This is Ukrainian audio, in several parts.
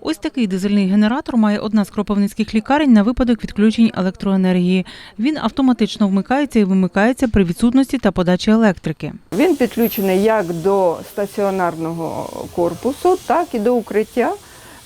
Ось такий дизельний генератор має одна з кропивницьких лікарень на випадок відключень електроенергії. Він автоматично вмикається і вимикається при відсутності та подачі електрики. Він підключений як до стаціонарного корпусу, так і до укриття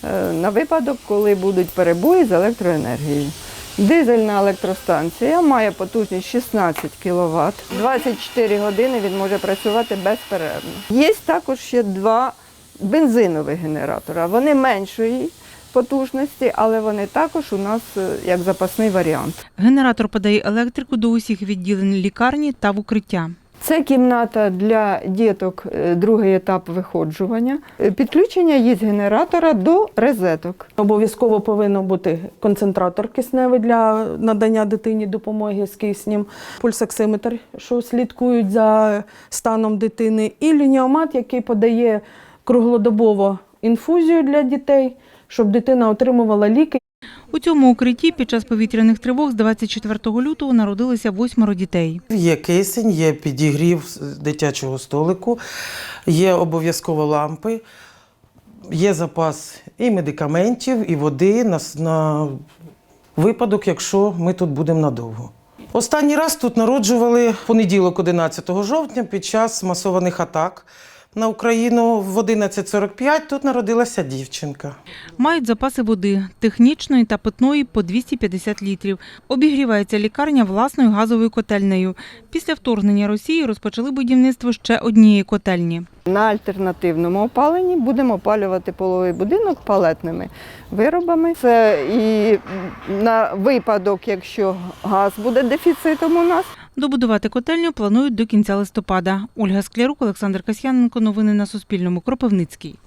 е, на випадок, коли будуть перебої з електроенергією. Дизельна електростанція має потужність 16 кВт. 24 години він може працювати безперервно. Є також ще два бензинових генератора. Вони меншої потужності, але вони також у нас е, як запасний варіант. Генератор подає електрику до усіх відділень лікарні та в укриття. Це кімната для діток, е, другий етап виходжування. Е, Підключення є з генератора до розеток. Обов'язково повинен бути концентратор кисневий для надання дитині допомоги з киснем, пульсоксиметр, що слідкують за станом дитини, і лініомат, який подає круглодобово інфузію для дітей, щоб дитина отримувала ліки. У цьому укритті під час повітряних тривог з 24 лютого народилися восьмеро дітей. Є кисень, є підігрів з дитячого столику, є обов'язково лампи, є запас і медикаментів, і води на, на випадок, якщо ми тут будемо надовго. Останній раз тут народжували понеділок, 11 жовтня, під час масованих атак на Україну в 11.45 тут народилася дівчинка. Мають запаси води технічної та питної по 250 літрів. Обігрівається лікарня власною газовою котельнею. Після вторгнення Росії розпочали будівництво ще однієї котельні. На альтернативному опаленні будемо опалювати половий будинок палетними виробами. Це і на випадок, якщо газ буде дефіцитом у нас. Добудувати котельню планують до кінця листопада. Ольга Склярук, Олександр Касьяненко. Новини на Суспільному. Кропивницький.